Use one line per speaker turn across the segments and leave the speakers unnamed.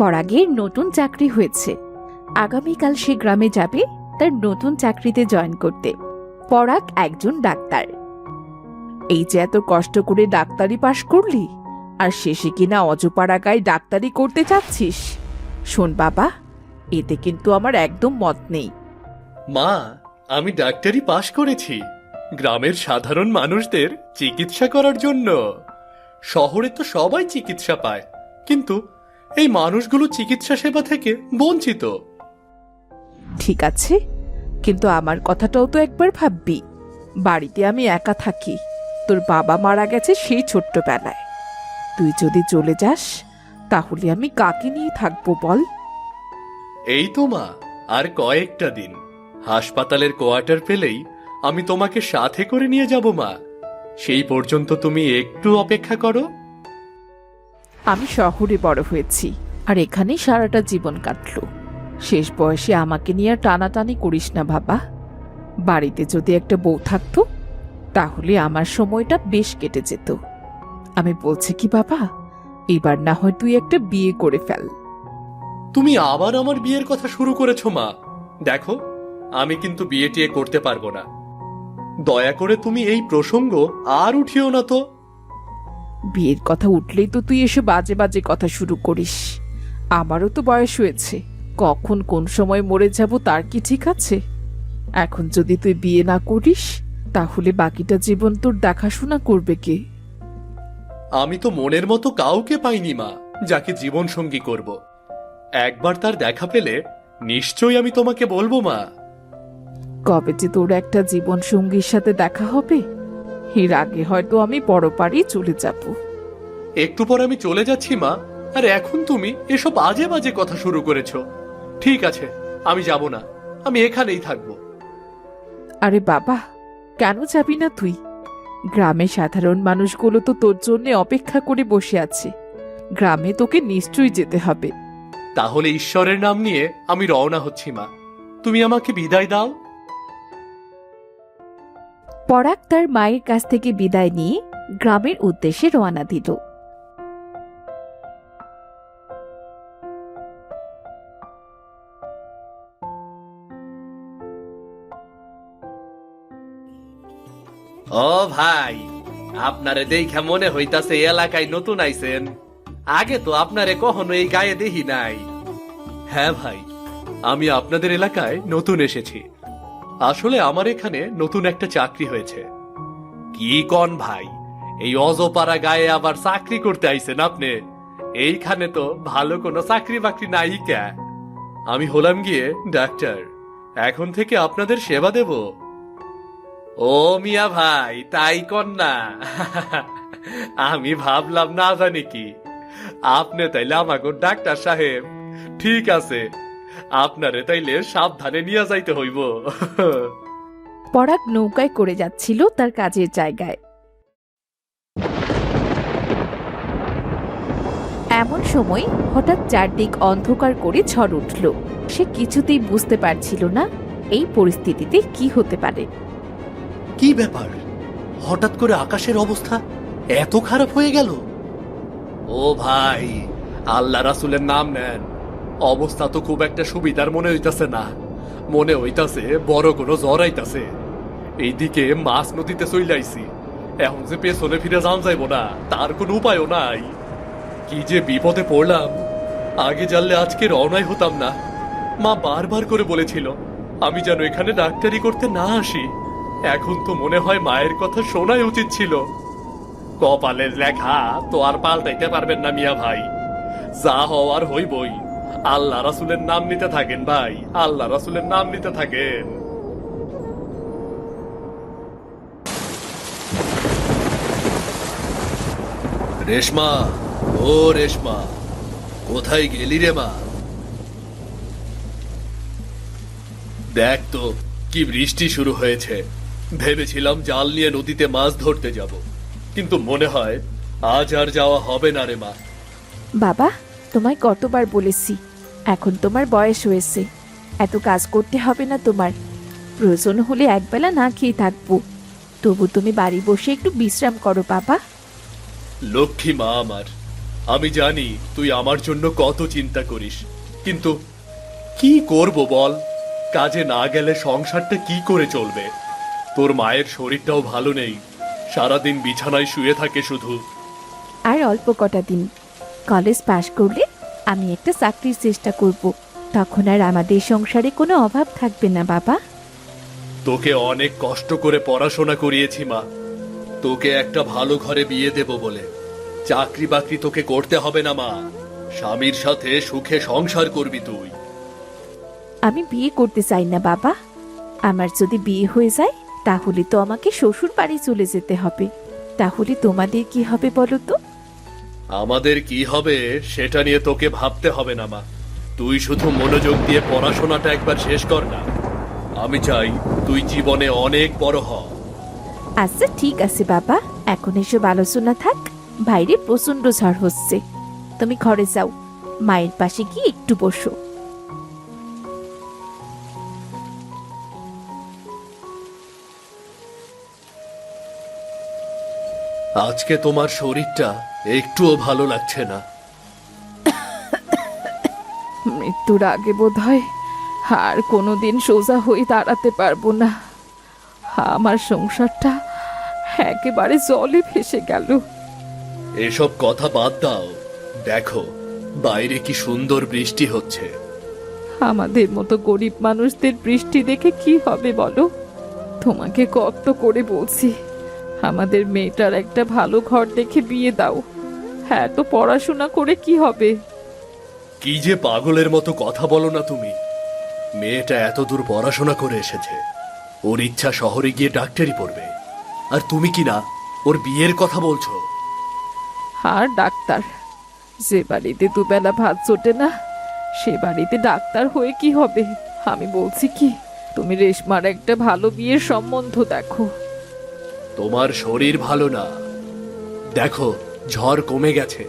পরাগের নতুন চাকরি হয়েছে। আগামীকাল সে গ্রামে যাবে তার নতুন চাকরিতে জয়েন করতে। পরাগ একজন ডাক্তার। এই যে এত কষ্ট করে ডাক্তারি পাশ করলি, আর শেষে কিনা অজপাড়াগায় ডাক্তারি করতে চাচ্ছিস? শোন বাবা, এতে কিন্তু আমার একদম মত নেই।
মা, আমি ডাক্তারি পাশ করেছি। গ্রামের সাধারণ মানুষদের চিকিৎসা করার জন্য। শহরে তো সবাই চিকিৎসা পায়, কিন্তু এই মানুষগুলো চিকিৎসা সেবা থেকে বঞ্চিত।
ঠিক আছে কিন্তু আমার কথাটাও তো একবার ভাববি। বাড়িতে আমি একা থাকি তোর বাবা মারা গেছে সেই ছোট্টবেলায়। তুই যদি চলে যাস তাহলে আমি কাকে নিয়ে থাকব বল?
এই তো মা আর কয়েকটা দিন। হাসপাতালের কোয়ার্টার পেলেই আমি তোমাকে সাথে করে নিয়ে যাব মা। সেই পর্যন্ত তুমি একটু অপেক্ষা করো।
আমি শহরে বড় হয়েছি, আর এখানেই সারাটা জীবন কাটল। শেষ বয়সে আমাকে নিয়ে আর টানাটানি করিস না বাবা। বাড়িতে যদি একটা বউ থাকতো, তাহলে আমার সময়টা বেশ কেটে যেত। আমি বলছি কি বাবা, এবার না হয় তুই একটা বিয়ে করে ফেল।
তুমি আবার আমার বিয়ের কথা শুরু করেছ, মা। দেখো, আমি কিন্তু বিয়ে টিয়ে করতে পারব না। দয়া করে তুমি এই প্রসঙ্গ আর উঠিও না তো।
বিয়ের কথা উঠলেই তো তুই এসে বাজে বাজে কথা শুরু করিস। আমারও তো বয়স হয়েছে। কখন কোন সময় মরে যাব তার কি ঠিক আছে? এখন যদি তুই বিয়ে না করিস তাহলে বাকিটা জীবন তোর দেখাশোনা করবে কে?
আমি তো মনের মতো কাউকে পাইনি মা যাকে জীবন সঙ্গী করব। একবার তার দেখা পেলে নিশ্চয়ই আমি তোমাকে বলব মা।
কবে যে তোর একটা জীবন সঙ্গীর সাথে দেখা হবে? এর আগে হয়তো আমি বড় পাড়ি চলে যাব।
একটু পর আমি চলে যাচ্ছি মা। আর এখন তুমি এসব বাজে বাজে কথা শুরু করেছ। ঠিক আছে আমি যাব না। আমি এখানেই থাকব।
আরে বাবা কেন যাবি না তুই? গ্রামে সাধারণ মানুষগুলো তো তোর জন্য অপেক্ষা করে বসে আছে। গ্রামে তোকে নিশ্চয়ই যেতে হবে।
তাহলে ঈশ্বরের নাম নিয়ে আমি রওনা হচ্ছি মা। তুমি আমাকে বিদায় দাও।
পরাগ তার মায়ের কাছ থেকে বিদায় নিয়ে গ্রামের উদ্দেশ্যে রওনা দিল।
ও ভাই, আপনারে দেখা মনে হইতাছে এলাকায় নতুন আইছেন। আগে তো আপনারে কখনো এই গায়ে দেখি নাই। হ্যাঁ ভাই, আমি আপনাদের এলাকায় নতুন এসেছি। আসলে আমার এখানে নতুন একটা চাকরি হয়েছে। কি কন ভাই? এই অজপাড়া গায়ে আবার চাকরি করতে আইছেন আপনি? এইখানে তো ভালো কোনো চাকরি বাকরি নাই কে আমি হলাম গিয়ে ডাক্তার। এখন থেকে আপনাদের সেবা দেব। ও মিয়া ভাই, তাই না? আমি ভাবলাম না জানি কি। আপনি তাইলে আমাকে ডাক্তার সাহেব। ঠিক আছে আপনারে তাইলে সাবধানে নিয়ে যাইতে হইব।
পরাগ নৌকায় করে যাচ্ছিল তার কাজের জায়গায়। এমন সময় হঠাৎ চারদিক অন্ধকার করে ঝড় উঠল। সে কিছুতেই বুঝতে পারছিল না এই পরিস্থিতিতে কি হতে পারে।
কি ব্যাপার? হঠাৎ করে আকাশের অবস্থা এত খারাপ হয়ে গেল? ও ভাই আল্লাহ রাসুলের নাম নেন। অবস্থা তো খুব একটা সুবিধার মনে হইতাছে না। মনে হইতাছে বড় কোনো জ্বর আইতাছে। এইদিকে মাছ নদীতে চইলাইছি। এখন যে পেছনে ফিরে যান যাইব না, তার কোনো উপায়ও নাই। কি যে বিপদে পড়লাম। আগে জানলে আজকে রওনাই হতাম না। মা বারবার করে বলেছিল, আমি যেন এখানে ডাক্তারি করতে না আসি। এখন তো মনে হয় মায়ের কথা শোনাই উচিত ছিল। কপালের লেখা তো আর পাল্টাইতে পারবেন না মিয়া ভাই। যা হওয়ার হইবই। আল্লাহ রাসুলের নাম নিতে থাকেন, ভাই। আল্লাহ রাসুলের নাম নিতে থাকেন। রেশমা, ও রেশমা, কোথায় গেলি রে মা? দেখ তো, কি বৃষ্টি শুরু হয়েছে। ভেবেছিলাম জাল নিয়ে নদীতে মাছ ধরতে যাব। কিন্তু মনে হয়, আজ আর যাওয়া হবে না রে মা।
বাবা তোমায় কতবার বলেছি এখন তোমার বয়স হয়েছে। এত কাজ করতে হবে না তোমার। প্রয়োজন হলে একবেলা না খেয়ে থাকব। তবু তুমি বাড়ি বসে একটু বিশ্রাম করো বাবা
লক্ষ্মী মা আমার আমি জানি তুই আমার জন্য কত চিন্তা করিস কিন্তু কি করব বল? কাজে না গেলে সংসারটা কি করে চলবে? তোর মায়ের শরীরটাও ভালো নেই সারাদিন বিছানায় শুয়ে থাকে শুধু।
আর অল্প কটা দিন কলেজ পাশ করলে আমি একটা চাকরির চেষ্টা করব। তখন আর আমাদের সংসারে কোনো অভাব থাকবে না বাবা।
তোকে অনেক কষ্ট করে পড়াশোনা করিয়েছি মা। তোকে একটা ভালো ঘরে বিয়ে দেব বলে। চাকরি বাকরি তোকে করতে হবে না মা। স্বামীর সাথে সুখে সংসার করবি তুই।
আমি বিয়ে করতে চাই না বাবা। আমার যদি বিয়ে হয়ে যায় তাহলে তো আমাকে শ্বশুর বাড়ি চলে যেতে হবে। তাহলে তোমাদের কি হবে বলো তো?
আমাদের কি হবে সেটা নিয়ে তোকে ভাবতে হবে না মা। তুই শুধু মনোযোগ দিয়ে পড়াশোনাটা একবার শেষ কর না। আমি চাই তুই জীবনে অনেক বড় হ।
আচ্ছা ঠিক আছে বাবা। এখন এসব আলোচনা থাক। বাইরে প্রচণ্ড ঝড় হচ্ছে। তুমি ঘরে যাও। মায়ের পাশে গিয়ে একটু বসো।
আজকে তোমার শরীরটা একটুও ভালো লাগছে না।
মৃত্যুর আগে বোধ হয় আর কোনোদিন সোজা হয়ে দাঁড়াতে পারব না। আমার সংসারটা একেবারে জলে ভেসে গেল।
এসব কথা বাদ দাও। দেখো বাইরে কি সুন্দর বৃষ্টি হচ্ছে।
আমাদের মতো গরিব মানুষদের বৃষ্টি দেখে কি হবে বলো? তোমাকে কত করে বলছি। আমাদের মেয়েটার একটা ভালো ঘর দেখে বিয়ে দাও। হ্যাঁ তো পড়াশোনা করে কি হবে?
কি যে পাগলের মতো কথা বলো না তুমি। মেয়েটা এত দূর পড়াশোনা করে এসেছে। ওর ইচ্ছা শহরে গিয়ে ডাক্তারি পড়বে। আর তুমি কি না ওর বিয়ের কথা বলছো?
আর ডাক্তার যে বাড়িতে দুবেলা ভাত জোটে না সে বাড়িতে ডাক্তার হয়ে কি হবে? আমি বলছি কি তুমি রেশমার একটা ভালো বিয়ের সম্বন্ধ দেখো।
তোমার শরীর ভালো না। দেখো ঝড় কমে গেছে।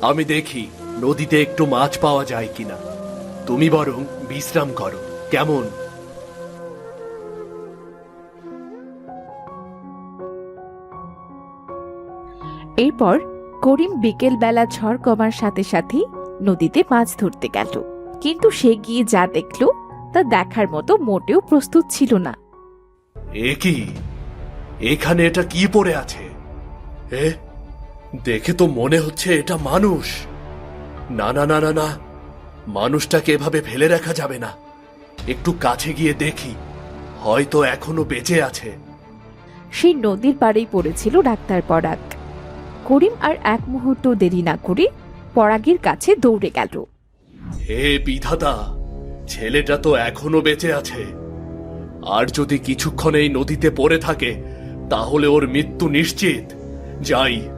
আমি দেখি নদীতে একটু মাছ পাওয়া যায় কিনা। তুমি বরং বিশ্রাম করো। কেমন?
এরপর করিম বিকেলবেলা ঝড় কমার সাথে সাথেই নদীতে মাছ ধরতে গেল। কিন্তু সে গিয়ে যা দেখল তা দেখার মতো মোটেও প্রস্তুত ছিল না।
এ কি? এখানে এটা কি পড়ে আছে? এ দেখে তো মনে হচ্ছে এটা মানুষ। না না না না না মানুষটাকে এভাবে ফেলে রাখা যাবে না। একটু কাছে গিয়ে দেখি হয়তো এখনও বেঁচে আছে।
সেই নদীর পাড়েই পড়েছিল ডাক্তার পরাগ। করিম আর এক মুহূর্ত দেরি না করে পরাগের কাছে দৌড়ে গেল।
হে বিধাতা ছেলেটা তো এখনও বেঁচে আছে। আর যদি কিছুক্ষণ এই নদীতে পড়ে থাকে তাহলে ওর মৃত্যু নিশ্চিত। যাই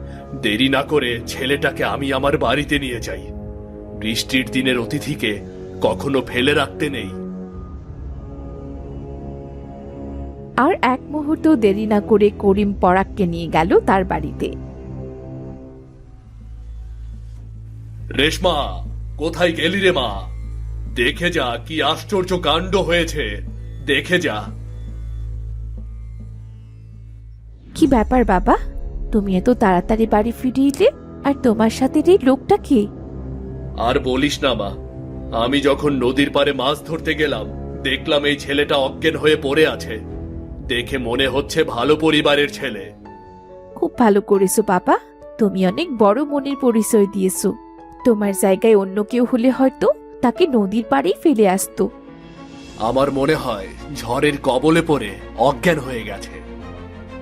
দেরি না করে ছেলেটাকে আমি আমার বাড়িতে নিয়ে যাই। বৃষ্টির দিনের অতিথিকে কখনো ফেলে রাখতে নেই।
আর এক মুহূর্ত দেরি না করে করিম পরাগকে নিয়ে গেল তার বাড়িতে।
রেশমা কোথায় গেলি রে মা? দেখে যা কি আশ্চর্য কাণ্ড হয়েছে। দেখে যা।
কি ব্যাপার বাবা? তুমি এত তাড়াতাড়ি বাড়ি ফিরে এলে আর তোমার সাথে এই লোকটা কে?
আর বলিস না মা। আমি যখন নদীর পাড়ে মাছ ধরতে গেলাম দেখলাম এই ছেলেটা অজ্ঞান হয়ে পড়ে আছে। দেখে মনে হচ্ছে ভালো পরিবারের ছেলে।
খুব ভালো করেছ বাবা। তুমি অনেক বড় মনের পরিচয় দিয়েছ। তোমার জায়গায় অন্য কেউ হলে হয়তো তাকে নদীর পাড়েই ফেলে আসতো।
আমার মনে হয় ঝড়ের কবলে পড়ে অজ্ঞান হয়ে গেছে।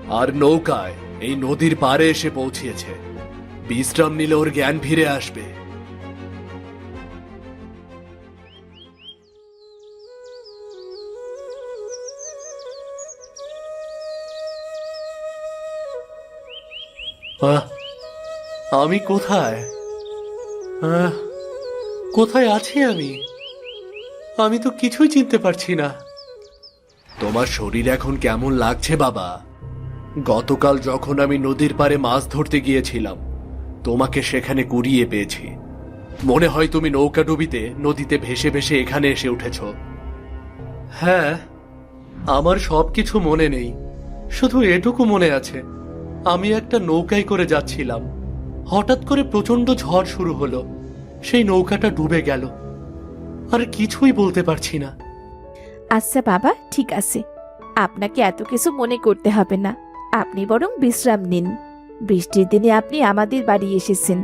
আর নৌকায় এই নদীর পাড়ে এসে পৌঁছিয়েছে। বিশ্রাম নিলে ওর জ্ঞান ফিরে আসবে। আমি কোথায়? কোথায় আছি আমি? আমি তো কিছুই চিনতে পারছি না। তোমার শরীর এখন কেমন লাগছে, বাবা? গতকাল যখন আমি নদীর পাড়ে মাছ ধরতে গিয়েছিলাম, তোমাকে সেখানে কুড়িয়ে পেয়েছি। মনে হয় তুমি নৌকা ডুবিতে নদীতে ভেসে ভেসে এখানে এসে উঠেছ। হ্যাঁ আমার সবকিছু মনে নেই। শুধু এটুকু মনে আছে, আমি একটা নৌকায় করে যাচ্ছিলাম। হঠাৎ করে প্রচণ্ড ঝড় শুরু হলো। সেই নৌকাটা ডুবে গেল। আর কিছুই বলতে পারছি না।
আচ্ছা বাবা, ঠিক আছে। আপনাকে এত কিছু মনে করতে হবে না। আপনি বরং বিশ্রাম নিন। বৃষ্টির দিনে আপনি আমাদের বাড়ি এসেছেন,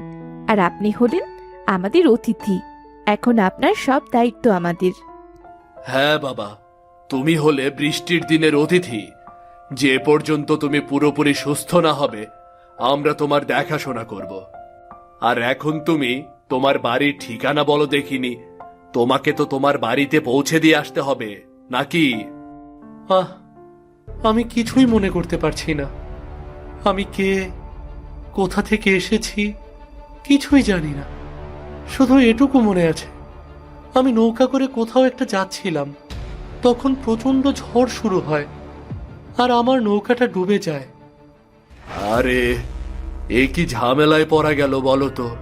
আর আপনি হলেন আমাদের অতিথি। এখন আপনার সব দায়িত্ব আমাদের।
হ্যাঁ বাবা, তুমি হলে বৃষ্টির দিনের অতিথি। যে পর্যন্ত তুমি পুরোপুরি সুস্থ না হবে, আমরা তোমার দেখাশোনা করব। আর এখন তুমি তোমার বাড়ির ঠিকানা বলো দেখিনি, তোমাকে তো তোমার বাড়িতে পৌঁছে দিয়ে আসতে হবে, নাকি? আহ আমি কিছুই মনে করতে পারছি না। আমি কে, কোথা থেকে এসেছি, কিছুই জানি না। শুধু এটুকু মনে আছে, আমি নৌকা করে কোথাও একটা যাচ্ছিলাম, তখন প্রচণ্ড ঝড় শুরু হয়, আর আমার নৌকাটা ডুবে যায়। আরে, এ কি ঝামেলায় পড়া গেল বলো তো?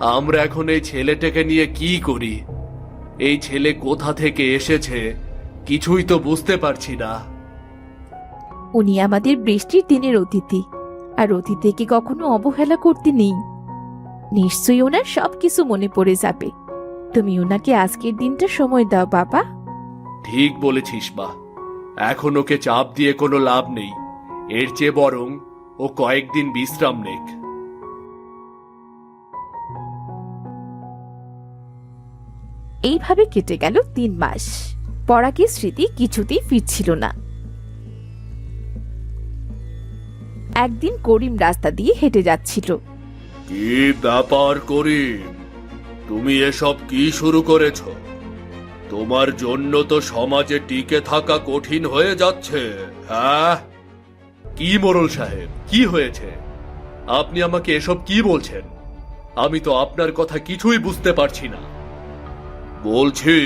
আমরা এখন এই ছেলেটাকে নিয়ে কি করি? এই ছেলে কোথা থেকে এসেছে, কিছুই তো বুঝতে পারছি না।
উনি আমাদের বৃষ্টির দিনের অতিথি আর অতিথিকে কখনো অবহেলা করতে নেই? নিশ্চয়ই ওনার সবকিছু মনে পড়ে যাবে। তুমি ওনাকে আজকের দিনটা সময় দাও বাবা।
ঠিক বলেছিস মা। এখন ওকে চাপ দিয়ে কোনো লাভ নেই। এর চেয়ে বরং ও কয়েকদিন বিশ্রাম নেক।
এইভাবে কেটে গেল তিন মাস। পরাগের স্মৃতি কিছুতেই ফিরছিল না। একদিন করিম রাস্তা দিয়ে হেঁটে যাচ্ছিল।
কি ব্যাপার করিম? তুমি এসব কি শুরু করেছ? তোমার জন্য তো সমাজে টিকে থাকা কঠিন হয়ে যাচ্ছে হ্যাঁ? কি মোরল সাহেব, কি হয়েছে? আপনি আমাকে এসব কি বলছেন? আমি তো আপনার কথা কিছুই বুঝতে পারছি না। বলছি,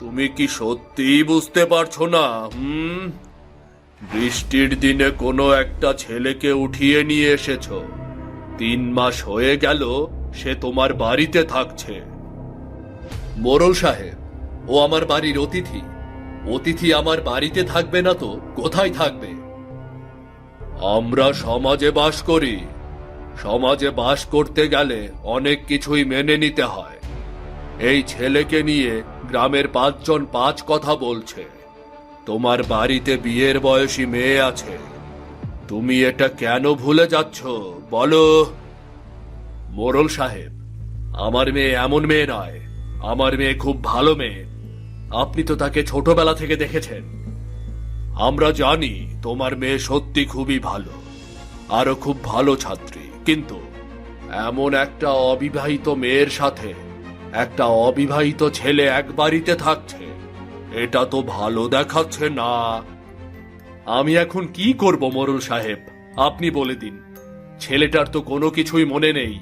তুমি কি সত্যিই বুঝতে পারছ না, হুম? বৃষ্টির দিনে কোনো একটা ছেলেকে উঠিয়ে নিয়ে এসেছ। তিন মাস হয়ে গেল, সে তোমার বাড়িতে থাকছে। মোরল সাহেব, ও আমার বাড়ির অতিথি। অতিথি আমার বাড়িতে থাকবে না তো? কোথায় থাকবে? আমরা সমাজে বাস করি। সমাজে বাস করতে গেলে অনেক কিছুই মেনে নিতে হয়। এই ছেলেকে নিয়ে গ্রামের পাঁচজন পাঁচ কথা বলছে। তোমার বাড়িতে বিয়ের বয়সী মেয়ে আছে। তুমি এটা কেন ভুলে যাচ্ছ? বলো। মোরল সাহেব, আমার মেয়ে এমন মেয়ে নয়। আমার মেয়ে খুব ভালো মেয়ে। আপনি তো তাকে ছোটবেলা থেকে দেখেছেন। আমরা জানি তোমার মেয়ে সত্যি খুবই ভালো আরও খুব ভালো ছাত্রী। কিন্তু এমন একটা অবিবাহিত মেয়ের সাথে একটা অবিবাহিত ছেলে এক বাড়িতে থাকছে এটা তো ভালো দেখাচ্ছে না। আমি এখন কি করব, মোরল সাহেব? আপনি বলে দিন। ছেলেটার তো কোনো কিছুই মনে নেই।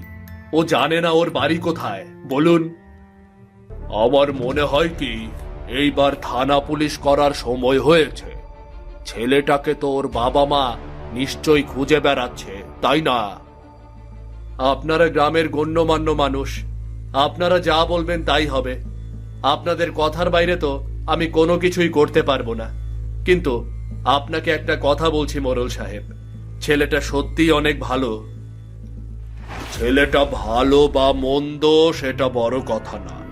ও জানে না ওর বাড়ি কোথায়। বলুন। আমার মনে হয় কি, এইবার থানা পুলিশ করার সময় হয়েছে। ছেলেটাকে তো ওর বাবা মা নিশ্চয়ই খুঁজে বেড়াচ্ছে, তাই না? আপনারা গ্রামের গণ্যমান্য মানুষ। আপনারা যা বলবেন তাই হবে। আপনাদের কথার বাইরে তো আমি কোনো কিছুই করতে পারব না। কিন্তু আপনাকে একটা কথা বলছি মোরল সাহেব। ছেলেটা সত্যিই অনেক ভালো। ছেলেটা ভালো বা মন্দ সেটা বড় কথা না।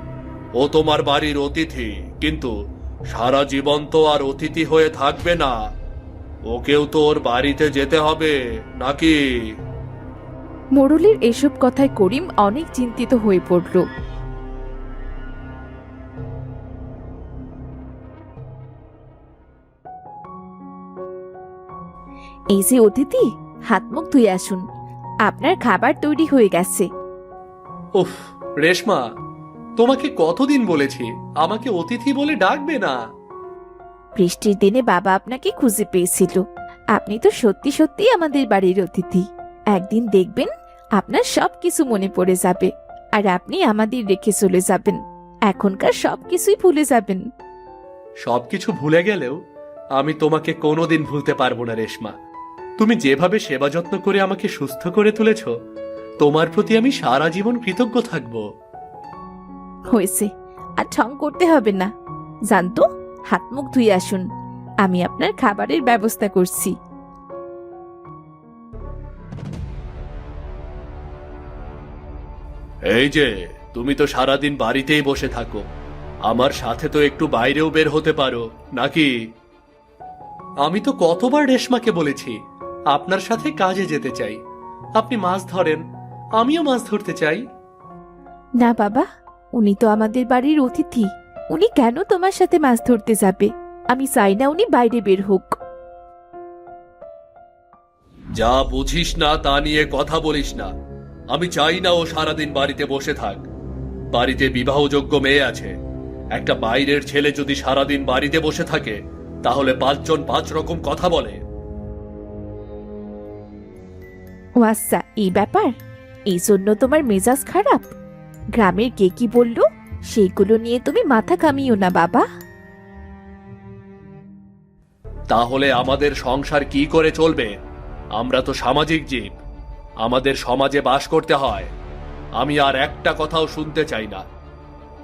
ও তোমার বাড়ির অতিথি, কিন্তু সারা জীবন তো আর অতিথি হয়ে থাকবে না। ওকেও তো ওর বাড়িতে যেতে হবে, নাকি?
মোড়লের এসব কথায় করিম অনেক চিন্তিত হয়ে পড়ল। এই যে অতিথি হাত মুখ ধুয়ে আসুন। আপনার খাবার তৈরি হয়ে গেছে।
উফ রেশমা তোমাকে কতদিন বলেছি? আমাকে অতিথি বলে ডাকবে না।
বৃষ্টির দিনে বাবা আপনাকে খুঁজে পেয়েছিল। আপনি তো সত্যি সত্যি আমাদের বাড়ির অতিথি। একদিন দেখবেন আপনার সব কিছু মনে পড়ে যাবে আর আপনি আমাদের রেখে চলে যাবেন। এখনকার সব কিছুই ভুলে যাবেন।
সবকিছু ভুলে গেলেও আমি তোমাকে কোনোদিন ভুলতে পারব না রেশমা। তুমি যেভাবে সেবা যত্ন করে আমাকে সুস্থ করে তুলেছ তোমার প্রতি আমি সারা জীবন কৃতজ্ঞ থাকব।
হয়েছে আর ঠং করতে হবে না। জানতো হাত মুখ ধুয়ে আসুন। আমি আপনার খাবারের ব্যবস্থা করছি।
এই যে তুমি তো সারাদিন বাড়িতেই বসে থাকো। আমার সাথে তো একটু বাইরেও বের হতে পারো নাকি? আমি তো কতবার রেশমাকে বলেছি আপনার সাথে কাজে যেতে চাই। আপনি মাছ ধরেন আমিও মাছ ধরতে চাই।
না বাবা উনি তো আমাদের বাড়ির অতিথি। উনি কেন তোমার সাথে মাছ ধরতে যাবে? আমি চাই না উনি বাইরে বের হোক।
যা বুঝিস না তা নিয়ে কথা বলিস না। আমি চাই না ও সারাদিন বাড়িতে বসে থাক। বাড়িতে বিবাহযোগ্য মেয়ে আছে। একটা বাইরের ছেলে যদি সারাদিন বাড়িতে বসে থাকে তাহলে পাঁচজন পাঁচ রকম কথা বলে।
ও আচ্ছা এই ব্যাপার? এই জন্য তোমার মেজাজ খারাপ? গ্রামের কে কি বলল? সেইগুলো নিয়ে তুমি মাথা কামিও না, বাবা।
তাহলে আমাদের সংসার কি করে চলবে? আমরা তো সামাজিক জীব। আমাদের সমাজে বাস করতে হয়। আমি আর একটা কথাও শুনতে চাই না।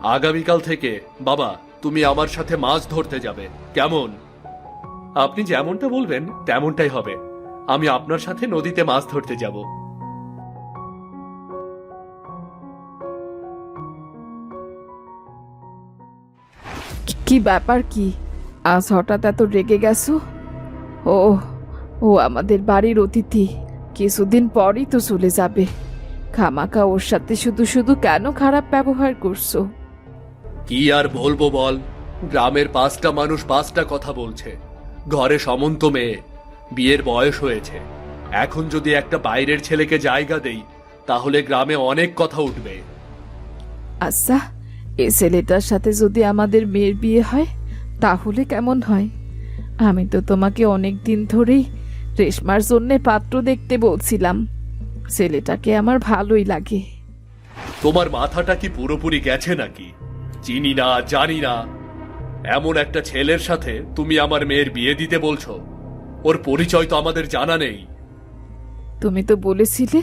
আগামীকাল থেকে, বাবা, তুমি আমার সাথে মাছ ধরতে যাবে। কেমন? আপনি যেমনটা বলবেন, তেমনটাই হবে। আমি আপনার সাথে নদীতে মাছ ধরতে যাব।
কি ব্যাপার কি? আজ হঠাৎ এত রেগে গেছো? ও ও আমাদের বাড়ির অতিথি। কিছুদিন পরই তো চলে যাবে। খামাকা ওর সাথে শুধু শুধু কেন খারাপ ব্যবহার করছ?
কি আর বলব বল গ্রামের পাঁচটা মানুষ পাঁচটা কথা বলছে। ঘরে সমন্ত মেয়ে। বিয়ের বয়স হয়েছে। এখন যদি একটা বাইরের ছেলেকে জায়গা দেই তাহলে গ্রামে অনেক কথা উঠবে।
আচ্ছা এ ছেলেটার সাথে যদি আমাদের মেয়ের বিয়ে হয় তাহলে কেমন হয়? আমি তো তোমাকে অনেক দিন ধরেই রেশমার জন্যে পাত্র দেখতে বলছিলাম। ছেলেটাকে আমার ভালোই লাগে।
তোমার মাথাটা কি পুরোপুরি গেছে নাকি? চিনি না জানি না। এমন একটা ছেলের সাথে তুমি আমার মেয়ের বিয়ে দিতে বলছো? ওর পরিচয় তো আমাদের জানা নেই।
তুমি তো বলেছিলে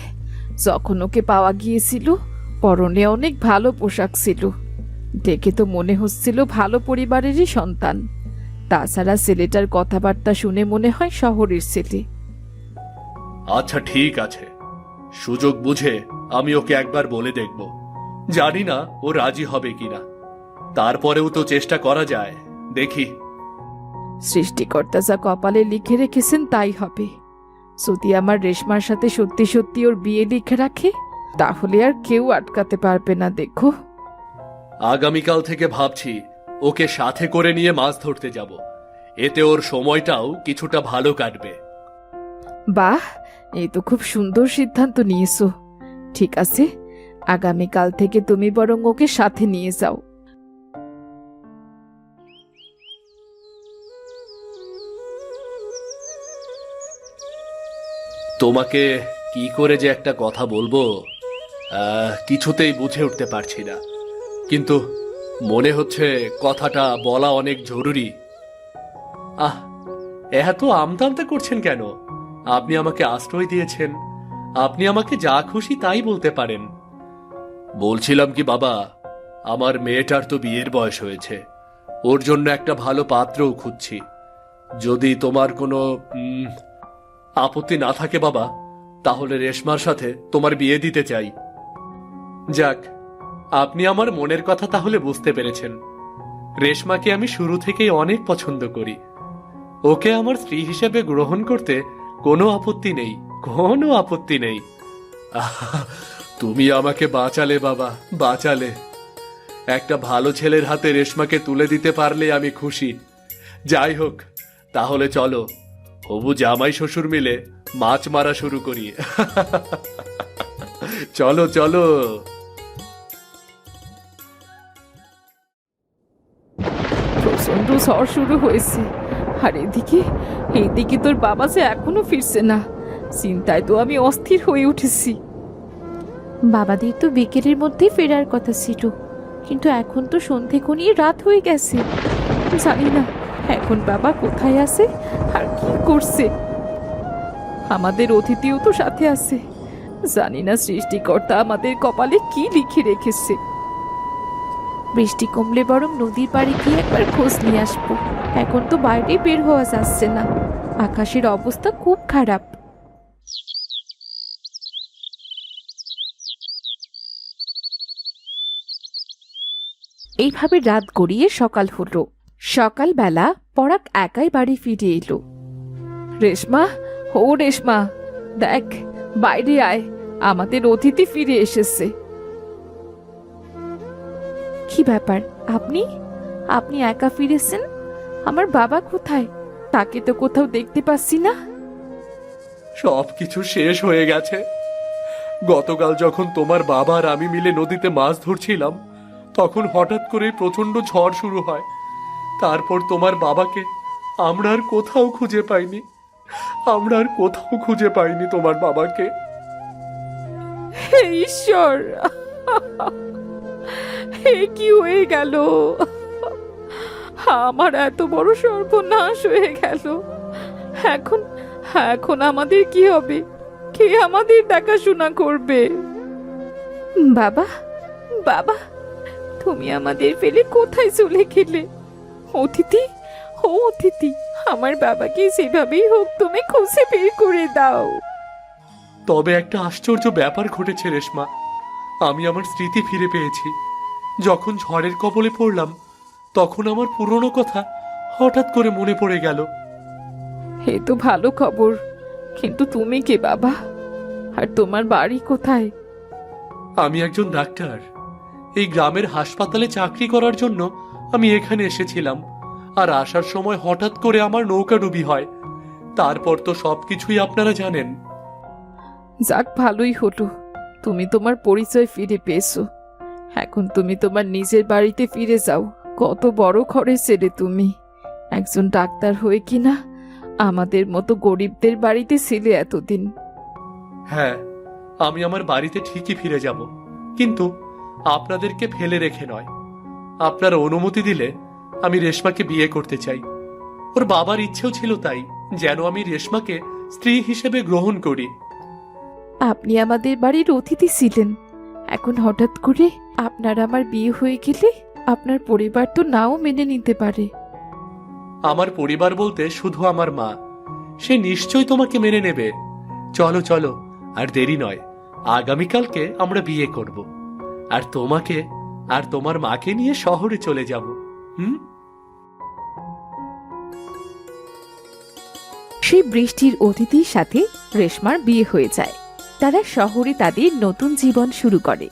যখন ওকে পাওয়া গিয়েছিল পরনে অনেক ভালো পোশাক ছিল। দেখে তো মনে হচ্ছিল ভালো পরিবারেরই সন্তান। তাছাড়া ছেলেটার কথাবার্তা শুনে মনে হয় শহরের ছেলে।
আচ্ছা ঠিক আছে। সুযোগ বুঝে আমি ওকে একবার বলে দেখব। জানি না ও রাজি হবে কিনা। তারপরেও তো চেষ্টা করা যায়। দেখি।
সৃষ্টিকর্তা যা কপালে লিখে রেখেছেন তাই হবে। যদি আমার রেশমার সাথে সত্যি সত্যি ওর বিয়ে লিখে রাখে তাহলে আর কেউ আটকাতে পারবে না দেখো।
আগামীকাল থেকে ভাবছি ওকে সাথে করে নিয়ে মাছ ধরতে যাব। এতে ওর সময়টাও কিছুটা ভালো কাটবে।
বাহ এই তো খুব সুন্দর সিদ্ধান্ত নিয়েছো। ঠিক আছে আগামীকাল থেকে তুমি বরং ওকে সাথে নিয়ে যাও।
তোমাকে কি করে যে একটা কথা বলব কিছুতেই বুঝে উঠতে পারছি না। কিন্তু মনে হচ্ছে কথাটা বলা অনেক জরুরি। আহ, এত আমতামতা করছেন কেন? আপনি আমাকে আশ্রয় দিয়েছেন। আপনি আমাকে যা খুশি তাই বলতে পারেন। বলছিলাম কি, বাবা, আমার মেয়েটার তো বিয়ের বয়স হয়েছে। ওর জন্য একটা ভালো পাত্রও খুঁজছি। যদি তোমার কোনো আপত্তি না থাকে বাবা, তাহলে রেশমার সাথে তোমার বিয়ে দিতে চাই। যাক, আপনি আমার মনের কথা তাহলে বুঝতে পেরেছেন। রেশমাকে আমি শুরু থেকেই অনেক পছন্দ করি। ওকে আমার স্ত্রী হিসেবে গ্রহণ করতে কোনো আপত্তি নেই, কোনো আপত্তি নেই। তুমি আমাকে বাঁচালে বাবা, বাঁচালে। একটা ভালো ছেলের হাতে রেশমাকে তুলে দিতে পারলে আমি খুশি। যাই হোক, তাহলে চলো। হবু জামাই শ্বশুর মিলে মাছ মারা শুরু করি। চলো চলো।
প্রচণ্ড ঝড় শুরু হয়েছে। আর এদিকে এইদিকে তোর বাবা যে এখনও ফিরছে না। চিন্তায় তো আমি অস্থির হয়ে উঠেছি। বাবাদের তো বিকেলের মধ্যেই ফেরার কথা ছিল। কিন্তু এখন তো সন্ধে রাত হয়ে গেছে। জানি না এখন বাবা কোথায় আছে করছে। আমাদের অতিথিও তো সাথে আছে। জানি না সৃষ্টিকর্তা আমাদের কপালে কি লিখে রেখেছে। বৃষ্টি কমলে বরং নদীর পাড়ে গিয়ে একবার খোঁজ নিয়ে আসব। এখন তো বাইরে বের হওয়া যাচ্ছে না। আকাশের অবস্থা খুব খারাপ। এইভাবে রাত গড়িয়ে সকাল হলো। সকালবেলা পরাগ একাই বাড়ি ফিরে এলো। রেশমা ও রেশমা দেখ বাইরে আয় আমাদের অতিথি ফিরে এসেছে। কি ব্যাপার আপনি? আপনি একা ফিরেছেন? আমার বাবা কোথায়? তাকে তো কোথাও দেখতে পাচ্ছি না।
সব কিছু শেষ হয়ে গেছে। গতকাল যখন তোমার বাবা আর আমি মিলে নদীতে মাছ ধরছিলাম তখন হঠাৎ করে প্রচণ্ড ঝড় শুরু হয়। তারপর তোমার বাবাকে আমরা আর কোথাও খুঁজে পাইনি। আমরা আর কোথাও খুঁজে পাইনি তোমার বাবাকে।
হে ঈশ্বর! হে কি হয়ে গেল? আমার এত বড় সর্বনাশ হয়ে গেল। এখন এখন আমাদের কি হবে? কে আমাদের দেখাশোনা করবে? বাবা বাবা, তুমি আমাদের ফেলে কোথায় চলে গেলে? অতিথি ও অতিথি আমার বাবাকে সেভাবেই হোক তুমি খুঁজে বের করে দাও।
তবে একটা আশ্চর্য ব্যাপার ঘটেছে রেশমা। আমি আমার স্মৃতি ফিরে পেয়েছি। যখন ঝড়ের কবলে পড়লাম তখন আমার পুরনো কথা হঠাৎ করে মনে পড়ে গেল।
এ তো ভালো খবর কিন্তু তুমি কে বাবা? আর তোমার বাড়ি কোথায়?
আমি একজন ডাক্তার। এই গ্রামের হাসপাতালে চাকরি করার জন্য আমি এখানে এসেছিলাম। আর আসার সময় হঠাৎ করে আমার নৌকা ডুবি হয়। তারপর তো সবকিছুই আপনারা জানেন।
যাক ভালোই হলো। তুমি তোমার পরিচয় ফিরে পেয়েছ। এখন তুমি তোমার নিজের বাড়িতে ফিরে যাও। কত বড় ঘরে ছেড়ে তুমি। একজন ডাক্তার হয়ে কিনা আমাদের মতো গরিবদের বাড়িতে ছিলে এতদিন।
হ্যাঁ আমি আমার বাড়িতে ঠিকই ফিরে যাব। কিন্তু আপনাদেরকে ফেলে রেখে নয়। আপনারা অনুমতি দিলে আমি রেশমাকে বিয়ে করতে চাই। ওর বাবার ইচ্ছেও ছিল তাই যেন আমি রেশমাকে স্ত্রী হিসেবে গ্রহণ করি।
আপনি আমাদের বাড়ির অতিথি ছিলেন। এখন হঠাৎ করে আপনার আমার বিয়ে হয়ে গেলে আপনার পরিবার তো নাও মেনে নিতে পারে।
আমার পরিবার বলতে শুধু আমার মা। সে নিশ্চয় তোমাকে মেনে নেবে। চলো চলো আর দেরি নয়। আগামীকালকে আমরা বিয়ে করব। আর তোমাকে আর তোমার মাকে নিয়ে শহরে চলে যাব। হুম?
সেই বৃষ্টির অতিথির সাথে রেশমার বিয়ে হয়ে যায়। তারা শহরে তাদের নতুন জীবন শুরু করে।